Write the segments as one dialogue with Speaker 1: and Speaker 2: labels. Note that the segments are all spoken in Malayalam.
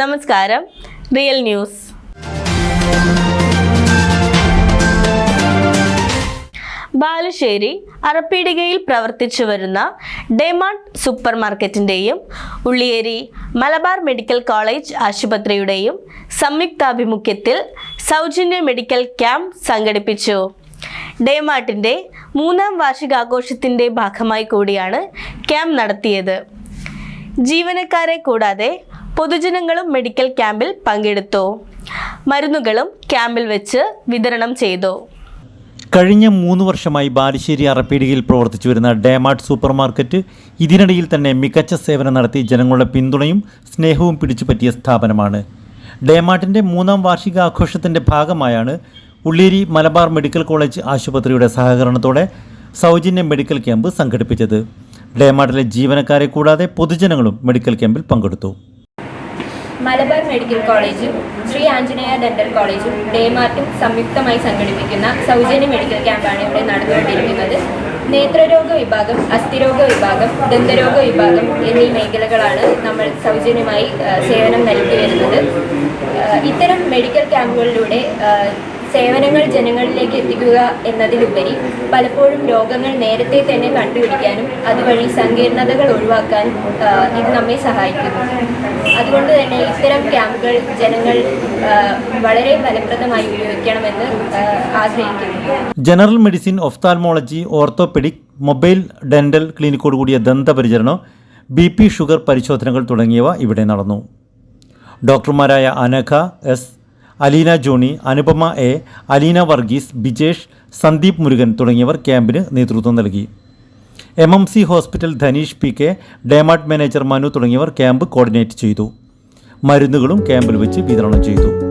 Speaker 1: നമസ്കാരം. Real news. ബാലുശ്ശേരി അറപ്പീടികയിൽ പ്രവർത്തിച്ചു വരുന്ന ഡേമാർട്ട് സൂപ്പർ മാർക്കറ്റിന്റെയും ഉള്ളിയേരി മലബാർ മെഡിക്കൽ കോളേജ് ആശുപത്രിയുടെയും സംയുക്താഭിമുഖ്യത്തിൽ സൗജന്യ മെഡിക്കൽ ക്യാമ്പ് സംഘടിപ്പിച്ചു. ഡേമാർട്ടിന്റെ മൂന്നാം വാർഷികാഘോഷത്തിന്റെ ഭാഗമായി കൂടിയാണ് ക്യാമ്പ് നടത്തിയത്. ജീവനക്കാരെ കൂടാതെ പൊതുജനങ്ങളും മെഡിക്കൽ ക്യാമ്പിൽ പങ്കെടുത്തു. മരുന്നുകളും ക്യാമ്പിൽ വെച്ച് വിതരണം ചെയ്തു.
Speaker 2: കഴിഞ്ഞ മൂന്ന് വർഷമായി ബാലുശ്ശേരി അറപ്പീടികയിൽ പ്രവർത്തിച്ചു വരുന്ന ഡേമാർട്ട് സൂപ്പർ മാർക്കറ്റ് ഇതിനിടയിൽ തന്നെ മികച്ച സേവനം നടത്തി ജനങ്ങളുടെ പിന്തുണയും സ്നേഹവും പിടിച്ചുപറ്റിയ സ്ഥാപനമാണ്. ഡേമാർട്ടിന്റെ മൂന്നാം വാർഷികാഘോഷത്തിന്റെ ഭാഗമായാണ് ഉള്ളേരി മലബാർ മെഡിക്കൽ കോളേജ് ആശുപത്രിയുടെ സഹകരണത്തോടെ സൗജന്യ മെഡിക്കൽ ക്യാമ്പ് സംഘടിപ്പിച്ചത്. ഡേമാർട്ടിലെ ജീവനക്കാരെ കൂടാതെ പൊതുജനങ്ങളും മെഡിക്കൽ ക്യാമ്പിൽ പങ്കെടുത്തു.
Speaker 3: മലബാർ മെഡിക്കൽ കോളേജും ശ്രീ ആഞ്ജനേയ ഡെന്റൽ കോളേജും ഡേമാർട്ടും സംയുക്തമായി സംഘടിപ്പിക്കുന്ന സൗജന്യ മെഡിക്കൽ ക്യാമ്പാണ് ഇവിടെ നടന്നുകൊണ്ടിരിക്കുന്നത്. നേത്രരോഗ വിഭാഗം അസ്ഥിരോഗ വിഭാഗം ദന്തരോഗ വിഭാഗം എന്നീ മേഖലകളാണ് നമ്മൾ സൗജന്യമായി സേവനം നൽകി വരുന്നത്. ഇത്തരം മെഡിക്കൽ ക്യാമ്പുകളിലൂടെ സേവനങ്ങൾ ജനങ്ങളിലേക്ക് എത്തിക്കുക എന്നതിലുപരി പലപ്പോഴും രോഗങ്ങൾ നേരത്തെ തന്നെ കണ്ടുപിടിക്കാനും അതുവഴി സങ്കീർണതകൾ ഒഴിവാക്കാനും ഇത് നമ്മെ സഹായിക്കുന്നു. അതുകൊണ്ട് തന്നെ ഇത്തരം ക്യാമ്പുകൾ ജനങ്ങൾ വളരെ ഫലപ്രദമായി ഉപയോഗിക്കണമെന്ന് ആഗ്രഹിക്കുന്നു.
Speaker 2: General medicine ophthalmology orthopaedic mobile dental ക്ലിനിക്കോടുകൂടിയ ദന്തപരിചരണം ബി പി ഷുഗർ പരിശോധനകൾ തുടങ്ങിയവ ഇവിടെ നടന്നു. ഡോക്ടർമാരായ അനഘ എസ്. അലീന ജോണി അനുപമ എ അലീന വർഗീസ് ബിജേഷ് സന്ദീപ് മുരുകൻ തുടങ്ങിയവർ ക്യാമ്പിന് നേതൃത്വം നൽകി. M M C hospital Dhanish P K Daymart manager Manu തുടങ്ങിയവർ ക്യാമ്പ് കോർഡിനേറ്റ് ചെയ്തു. മരുന്നുകളും ക്യാമ്പിൽ വെച്ച് വിതരണം ചെയ്തു.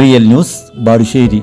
Speaker 2: Real news Balussery.